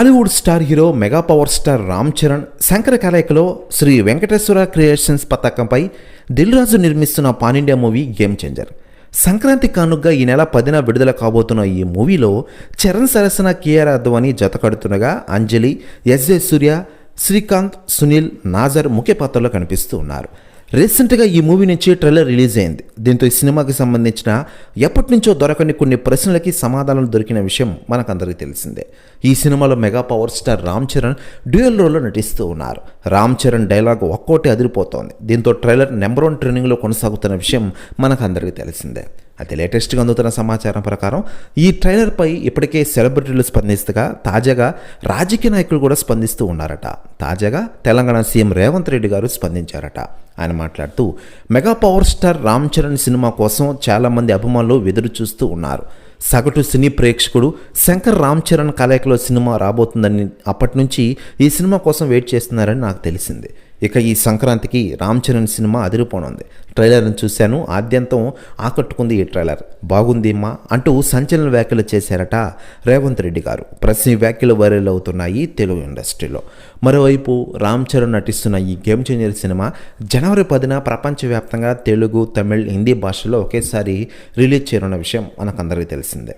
Tollywood star hero mega power star Ram Charan Shankara కలయికలో Sri Venkateswara creations పతాకంపై దిల్ రాజు నిర్మిస్తున్న pan India movie game changer Sankranti కానుగ్గా ఈ నెల పదిన విడుదల కాబోతున్న ఈ మూవీలో చరణ్ సరసన కేఆర్ అద్వాని జత కడుతుండగా అంజలి ఎస్ సూర్య శ్రీకాంత్ సునీల్ నాజర్ ముఖ్య పాత్రలో కనిపిస్తూ ఉన్నారు. రీసెంట్గా ఈ మూవీ నుంచి ట్రైలర్ రిలీజ్ అయింది. దీంతో ఈ సినిమాకి సంబంధించిన ఎప్పటి నుంచో దొరకని కొన్ని ప్రశ్నలకి సమాధానాలు దొరికిన విషయం మనకందరికీ తెలిసిందే. ఈ సినిమాలో mega power star Ram Charan dual రోల్లో నటిస్తూ ఉన్నారు. రామ్ చరణ్ డైలాగ్ ఒక్కోటి అదిరిపోతోంది. దీంతో ట్రైలర్ నెంబర్ వన్ ట్రెండింగ్లో కొనసాగుతున్న విషయం మనకందరికీ తెలిసిందే. అయితే లేటెస్ట్గా అందుతున్న సమాచారం ప్రకారం ఈ ట్రైలర్పై ఇప్పటికే సెలబ్రిటీలు స్పందిస్తగా తాజాగా రాజకీయ నాయకులు కూడా స్పందిస్తూ ఉన్నారట. తాజాగా తెలంగాణ సీఎం రేవంత్ రెడ్డి గారు స్పందించారట. ఆయన మాట్లాడుతూ mega power star Ram Charan cinema కోసం చాలామంది అభిమానులు ఎదురు చూస్తూ ఉన్నారు. సగటు సినీ ప్రేక్షకుడు శంకర్ రామ్ చరణ్ కలయికలో సినిమా రాబోతుందని అప్పటి నుంచి ఈ సినిమా కోసం వెయిట్ చేస్తున్నారని నాకు తెలిసింది. ఇక ఈ సంక్రాంతికి రామ్ చరణ్ సినిమా అదిరిపోనుంది. ట్రైలర్ను చూశాను ఆద్యంతం ఆకట్టుకుంది ఈ ట్రైలర్. బాగుందిమ్మా అంటూ సంచలన వ్యాఖ్యలు చేశారట రేవంత్ రెడ్డి గారు. ప్రశ్న వ్యాఖ్యలు వైరల్ అవుతున్నాయి తెలుగు ఇండస్ట్రీలో. మరోవైపు రామ్ చరణ్ నటిస్తున్న ఈ గేమ్ చేంజర్ సినిమా జనవరి పదిన ప్రపంచవ్యాప్తంగా తెలుగు తమిళ్ హిందీ భాషలో ఒకేసారి రిలీజ్ చేయనున్న విషయం మనకందరికీ తెలిసిందే.